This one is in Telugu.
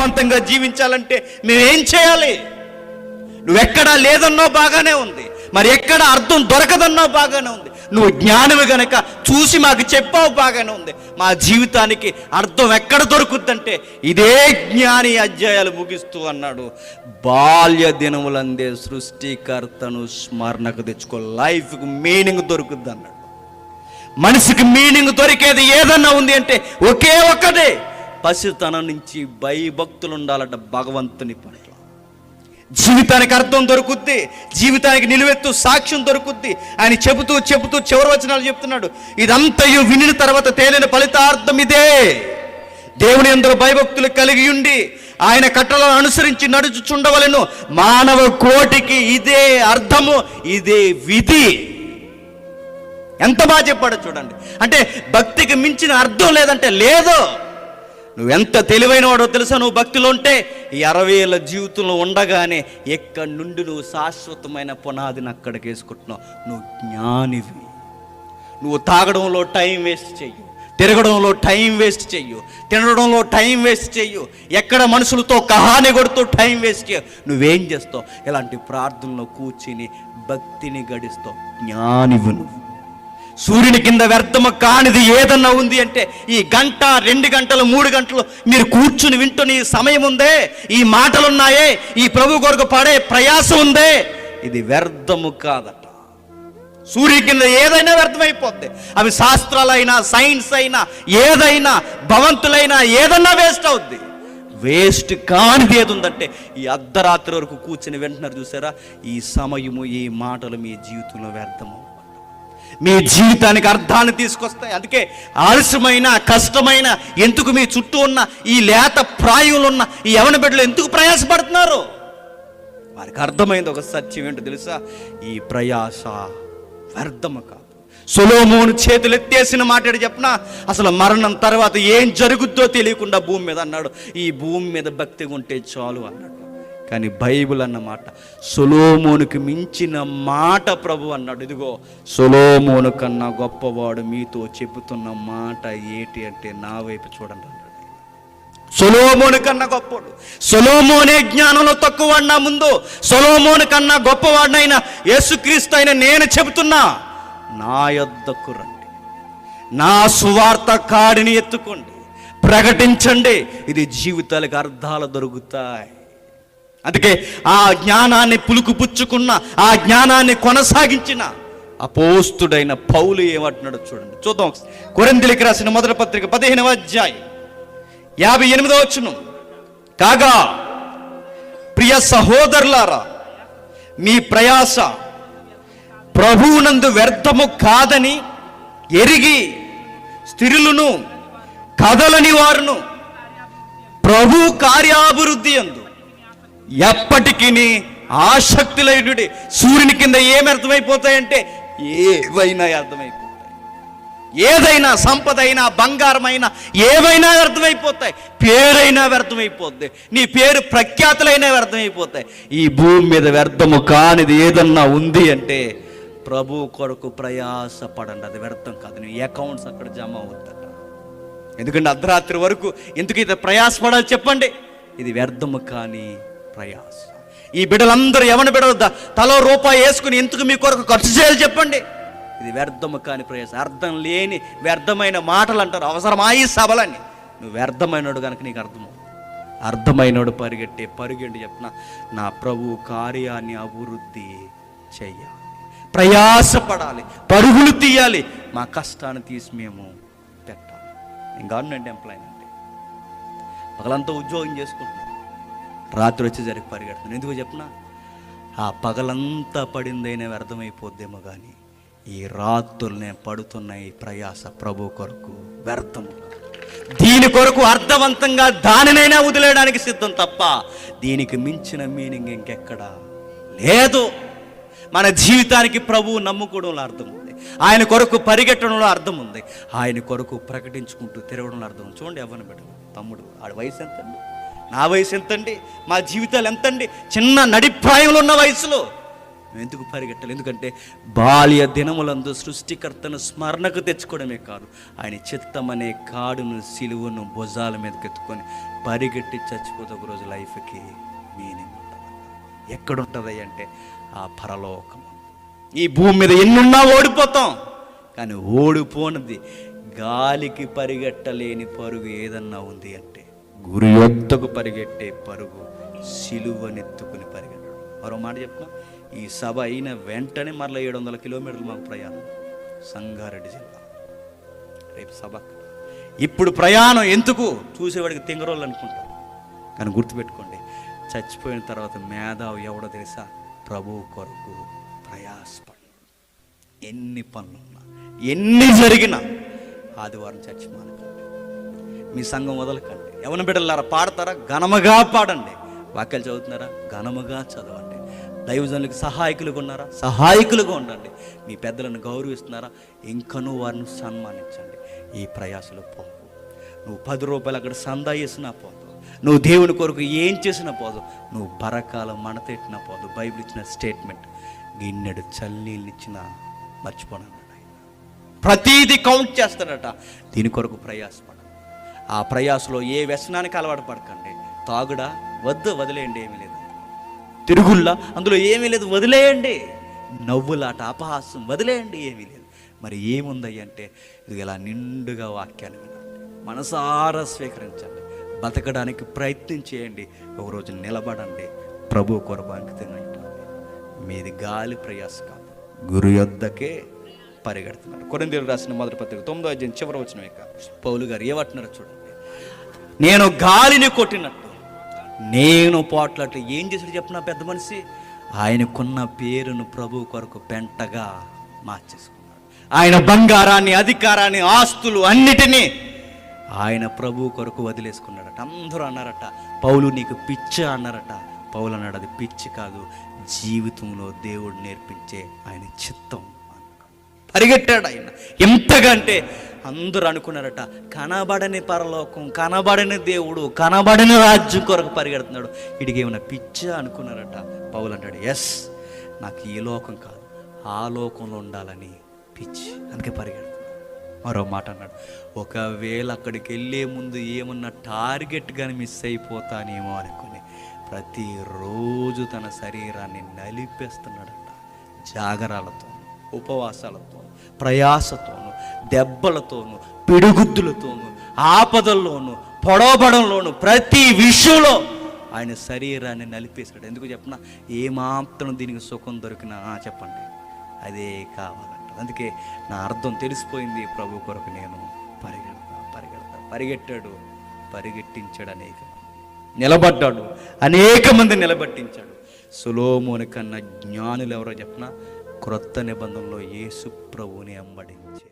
ప్రభావవంతంగా జీవించాలంటే మేమేం చేయాలి? నువ్వెక్కడా లేదన్నావు బాగానే ఉంది. మరి ఎక్కడ అర్థం దొరకదన్నావు బాగానే ఉంది. నువ్వు జ్ఞానం గనక చూసి మాకు చెప్పావు బాగానే ఉంది. మా జీవితానికి అర్థం ఎక్కడ దొరుకుద్దంటే ఇదే జ్ఞాని అధ్యాయాలు ముగిస్తూ అన్నాడు. బాల్య దినములందే సృష్టికర్తను స్మరణకు తెచ్చుకో. లైఫ్కి మీనింగ్ దొరుకుద్ది అన్నాడు మనిషికి మీనింగ్ దొరికేది ఏదన్నా ఉంది అంటే ఒకే ఒక్కటే. పసితనం నుంచి భయభక్తులు ఉండాలట భగవంతుని పట్ల. జీవితానికి అర్థం దొరుకుద్ది జీవితానికి నిలువెత్తు సాక్ష్యం దొరుకుద్ది. ఆయన చెబుతూ చెబుతూ చివరి వచనాలు చెప్తున్నాడు ఇదంతయు వినిన తర్వాత తేలిన ఫలితార్థం ఇదే. దేవుని అందరూ భయభక్తులు కలిగి ఉండి ఆయన కట్టలను అనుసరించి నడుచుచుండవలను. మానవ కోటికి ఇదే అర్థము ఇదే విధి. ఎంత బాగా చెప్పాడో చూడండి. అంటే భక్తికి మించిన అర్థం లేదంటే లేదు. నువ్వెంత తెలివైన వాడో తెలుసా? నువ్వు భక్తిలో ఉంటే ఈ అరవై ఏళ్ళ జీవితంలో ఉండగానే ఎక్కడి నుండి నువ్వు శాశ్వతమైన పునాదిని అక్కడికి వేసుకుంటున్నావు? నువ్వు జ్ఞానివి. నువ్వు తాగడంలో టైం వేస్ట్ చెయ్యి. తిరగడంలో టైం వేస్ట్ చెయ్యు. తినడంలో టైం వేస్ట్ చెయ్యు. ఎక్కడ మనుషులతో కహాని కొడుతూ టైం వేస్ట్ చేయు నువ్వేం చేస్తావు? ఇలాంటి ప్రార్థనలో కూర్చుని భక్తిని గడిస్తావు. జ్ఞానివు నువ్వు. సూర్యుని కింద వ్యర్థము కానిది ఏదన్నా ఉంది అంటే ఈ గంట రెండు గంటలు మూడు గంటలు మీరు కూర్చుని వింటున్న ఈ సమయం ఉందే ఈ మాటలున్నాయే ఈ ప్రభు కొరకు పడే ప్రయాసం ఉందే. ఇది వ్యర్థము కాదట. సూర్యుని కింద ఏదైనా వ్యర్థమైపోద్ది. అవి శాస్త్రాలైనా సైన్స్ అయినా ఏదైనా భవంతులైనా ఏదన్నా వేస్ట్ అవుద్ది. వేస్ట్ కానిది ఏది ఉందంటే ఈ అర్ధరాత్రి వరకు కూర్చుని వింటున్నారు చూసారా? ఈ సమయము ఈ మాటలు మీ జీవితంలో వ్యర్థము. మీ జీవితానికి అర్థాన్ని తీసుకొస్తాయి. అందుకే ఆలస్యమైన కష్టమైన ఎందుకు మీ చుట్టూ ఉన్న ఈ లేత ప్రాయంలో ఉన్న ఈ యవన బిడ్డలు ఎందుకు ప్రయాసపడుతున్నారు? వారికి అర్థమైంది ఒక సత్యం ఏంటో తెలుసా? ఈ ప్రయాస వ్యర్థము కాదు. సులోమోను చేతులు ఎత్తేసిన మాట చెప్పిన? అసలు మరణం తర్వాత ఏం జరుగుద్దో తెలియకుండా భూమి మీద అన్నాడు. ఈ భూమి మీద భక్తిగా ఉంటే చాలు అన్నాడు. కానీ బైబిల్ అన్నమాట సొలోమోనుకి మించిన మాట ప్రభు అన్నాడు. ఇదిగో సొలోమోను కన్నా గొప్పవాడు మీతో చెబుతున్న మాట ఏటి అంటే నా వైపు చూడండి అన్నాడు. సొలోమోను కన్నా గొప్పవాడు సొలోమోనే జ్ఞానంలో తక్కువవాడు నా ముందు సొలోమోను కన్నా గొప్పవాడినైనా యేసుక్రీస్తు అయిన నేను చెబుతున్నా నా యొద్దకు రండి. నా సువార్త కాడిని ఎత్తుకోండి. ప్రకటించండి. ఇది జీవితాలకు అర్థాలు దొరుకుతాయి. అందుకే ఆ జ్ఞానాన్ని పులుకు పుచ్చుకున్న ఆ జ్ఞానాన్ని కొనసాగించిన అపోస్తుడైన పౌలు ఏమంటున్నాడో చూడండి. చూద్దాం కొరిందిలికి రాసిన మొదటి పత్రిక పదిహేనవ అధ్యాయం యాభై ఎనిమిదో వచ్చును కాగా ప్రియ సహోదరులారా మీ ప్రయాస ప్రభువునందు వ్యర్థము కాదని ఎరిగి స్త్రీలను కదలని వారును ప్రభు కార్యాభివృద్ధి అందు ఎప్పటికీ ఆసక్తులైనటువంటి సూర్యుని కింద ఏమి అర్థమైపోతాయంటే ఏవైనా అర్థమైపోతాయి. ఏదైనా సంపద అయినా బంగారమైనా ఏవైనా వ్యర్థమైపోతాయి పేరైనా వ్యర్థమైపోద్ది. నీ పేరు ప్రఖ్యాతులైనా వ్యర్థమైపోతాయి. ఈ భూమి మీద వ్యర్థము కానిది ఏదన్నా ఉంది అంటే ప్రభు కొరకు ప్రయాసపడండి. అది వ్యర్థం కాదు. నీ అకౌంట్స్ అక్కడ జమ అవుద్దట ఎందుకంటే అర్ధరాత్రి వరకు ఎందుకు ఇది ప్రయాసపడాలి చెప్పండి? ఇది వ్యర్థము కానీ ప్రయాస. ఈ బిడ్డలందరూ ఎవరిని బిడ్డలు తలో రూపాయి వేసుకుని ఎందుకు మీ కొరకు ఖర్చు చేయాలి చెప్పండి. ఇది వ్యర్థము కాని ప్రయాసం. అర్థం లేని వ్యర్థమైన మాటలు అంటారు. అవసరమా ఈ సభలని? నువ్వు వ్యర్థమైనడు కనుక నీకు అర్థము అర్థమైనడు పరిగెట్టే పరుగెండి చెప్పిన? నా ప్రభు కార్యాన్ని అభివృద్ధి చెయ్యాలి. ప్రయాసపడాలి. పరుగులు తీయాలి. మా కష్టాన్ని తీసి మేము పెట్టాలి. నేను గవర్నమెంట్ ఎంప్లాయీ అండి పగలంతా ఉద్యోగం చేసుకుంటున్నాం రాత్రి వచ్చేసరికి పరిగెడుతున్నాను. ఎందుకు చెప్పిన ఆ పగలంతా పడిందైనా వ్యర్థమైపోద్దేమో కానీ ఈ రాత్రులనే పడుతున్న ఈ ప్రయాస ప్రభు కొరకు వ్యర్థం. దీని కొరకు అర్థవంతంగా దానినైనా వదిలేయడానికి సిద్ధం తప్ప దీనికి మించిన మీనింగ్ ఇంకెక్కడా? లేదు. మన జీవితానికి ప్రభువు నమ్ముకోవడంలో అర్థం ఉంది. ఆయన కొరకు పరిగెట్టడంలో అర్థం ఉంది. ఆయన కొరకు ప్రకటించుకుంటూ తిరగడంలో అర్థం చూడండి ఎవరిని బిడ్డ తమ్ముడు ఆడ వయసు ఎంతండి? నా వయసు ఎంతండి? మా జీవితాలు ఎంతండి? చిన్న నడిప్రాయంలో ఉన్న వయసులో. ఎందుకు పరిగెట్టాలి ఎందుకంటే బాల్య దినములందు సృష్టికర్తను స్మరణకు తెచ్చుకోవడమే కాదు ఆయన చిత్తమనే కాడును సిలువను భుజాల మీదకి ఎత్తుకొని పరిగెట్టి చచ్చిపోతే ఒక రోజు లైఫ్కి మీనింగ్ ఉంటుంది ఎక్కడుంటుంది అంటే ఆ పరలోకం. ఈ భూమి మీద ఎన్నున్నా ఓడిపోతాం కానీ ఓడిపోనది గాలికి పరిగెట్టలేని పరుగు ఏదన్నా ఉంది అంటే గురి యొద్దకు పరిగెట్టే పరుగు సిలువనెత్తుకుని పరిగెట్టడం మరో మాట చెప్తున్నా ఈ సభ అయిన వెంటనే మరలా ఏడు వందల కిలోమీటర్లు మాకు ప్రయాణం. సంగారెడ్డి జిల్లా. రేపు సభ ఇప్పుడు ప్రయాణం ఎందుకు? చూసేవాడికి తింగరోళ్ళు అనుకుంటారు కానీ గుర్తుపెట్టుకోండి చచ్చిపోయిన తర్వాత మేధావు ఎవడో తెలుసా? ప్రభు కొరకు ప్రయాసపడు. ఎన్ని పనులున్నా ఎన్ని జరిగినా ఆదివారం చర్చి మానకండి. మీ సంఘం వదలకండి. ఎవరిని బిడ్డలారా పాడతారా? ఘనముగా పాడండి. వాక్యాలు చదువుతున్నారా? ఘనముగా చదవండి. దైవజనులకు సహాయకులుగా ఉన్నారా? సహాయకులుగా ఉండండి. మీ పెద్దలను గౌరవిస్తున్నారా? ఇంకనూ వారిని సన్మానించండి. ఈ ప్రయాసలు పోవు నువ్వు పది రూపాయలు అక్కడ సందా చేసినా పోదు. నువ్వు దేవుని కొరకు ఏం చేసినా పోదు. నువ్వు బరకాల మడతెట్టినా పోదు. బైబిల్ ఇచ్చిన స్టేట్మెంట్. గిన్నెడు చల్లీళ్ళు ఇచ్చినా మర్చిపోనన్నాడు ఆయన. ప్రతీది కౌంట్ చేస్తాడట. దీని కొరకు ప్రయాసం ఆ ప్రయాసలో ఏ వ్యసనానికి అలవాటు పడకండి. తాగుడా వద్దు వదిలేయండి ఏమీ లేదు. తిరుగుళ్ళ అందులో ఏమీ లేదు వదిలేయండి. నవ్వులాట అపహాసం వదిలేయండి ఏమీ లేదు. మరి ఏముందయ్య అంటే ఇది ఇలా నిండుగా వాక్యాన్ని వినండి. మనసారా స్వీకరించండి. బతకడానికి ప్రయత్నం చేయండి. ఒకరోజు నిలబడండి. ప్రభు కొరకు అంకితం మీది గాలి ప్రయాస కాదు. గురు యొద్దకే పరిగెడుతున్నారు. కొరిందీలు రాసిన మొదటి పత్రిక తొమ్మిదో అధ్యాయం చివరి వచ్చిన ఇక పౌలు గారు ఏమంటున్నారో చూడండి. నేను గాలిని కొట్టినట్టు. నేను పోట్లాట్లు ఏం చేశాడు చెప్పిన పెద్ద మనిషి? ఆయనకున్న పేరును ప్రభు కొరకు పెంటగా మార్చేసుకున్నాడు. ఆయన బంగారాన్ని అధికారాన్ని ఆస్తులు అన్నిటినీ ఆయన ప్రభు కొరకు వదిలేసుకున్నాడట. అందరూ అన్నారట పౌలు నీకు పిచ్చ? అన్నారట. పౌలు అన్నాడు అది పిచ్చి కాదు. జీవితంలో దేవుడు నేర్పించే ఆయన చిత్తం. పరిగెట్టాడు ఆయన. ఎంతగా అంటే అందరూ అనుకున్నారట కనబడని పరలోకం కనబడని దేవుడు కనబడని రాజ్యం కొరకు పరిగెడుతున్నాడు. వీడికి ఏమైనా పిచ్చ అనుకున్నారట? పౌలు అంటాడు ఎస్ నాకు ఈ లోకం కాదు ఆ లోకంలో ఉండాలని పిచ్చి అందుకే పరిగెడుతున్నాడు మరో మాట అన్నాడు ఒకవేళ అక్కడికి వెళ్ళే ముందు ఏమన్నా టార్గెట్ కానీ మిస్ అయిపోతానేమో అనుకుని ప్రతిరోజు తన శరీరాన్ని నలిపేస్తున్నాడట జాగరాలతో ఉపవాసాలతో ప్రయాసతోను దెబ్బలతోను పిడుగుద్దులతోను ఆపదల్లోను పొడవబడంలోను ప్రతి విషయంలో ఆయన శరీరాన్ని నలిపేశాడు. ఎందుకు చెప్పిన? ఏమాత్రం దీనికి సుఖం దొరికినా చెప్పండి. అదే కావాలంట అందుకే నా అర్థం తెలిసిపోయింది. ప్రభు కొరకు నేను పరిగెడతా పరిగెడతా. పరిగెట్టాడు పరిగెట్టించాడు అనేక నిలబడ్డాడు. అనేక మంది నిలబట్టించాడు. సులోమోని కన్నా జ్ఞానులు ఎవరో చెప్పినా? క్రొత్త నిబంధనలో యేసు ప్రభువుని అంబడించే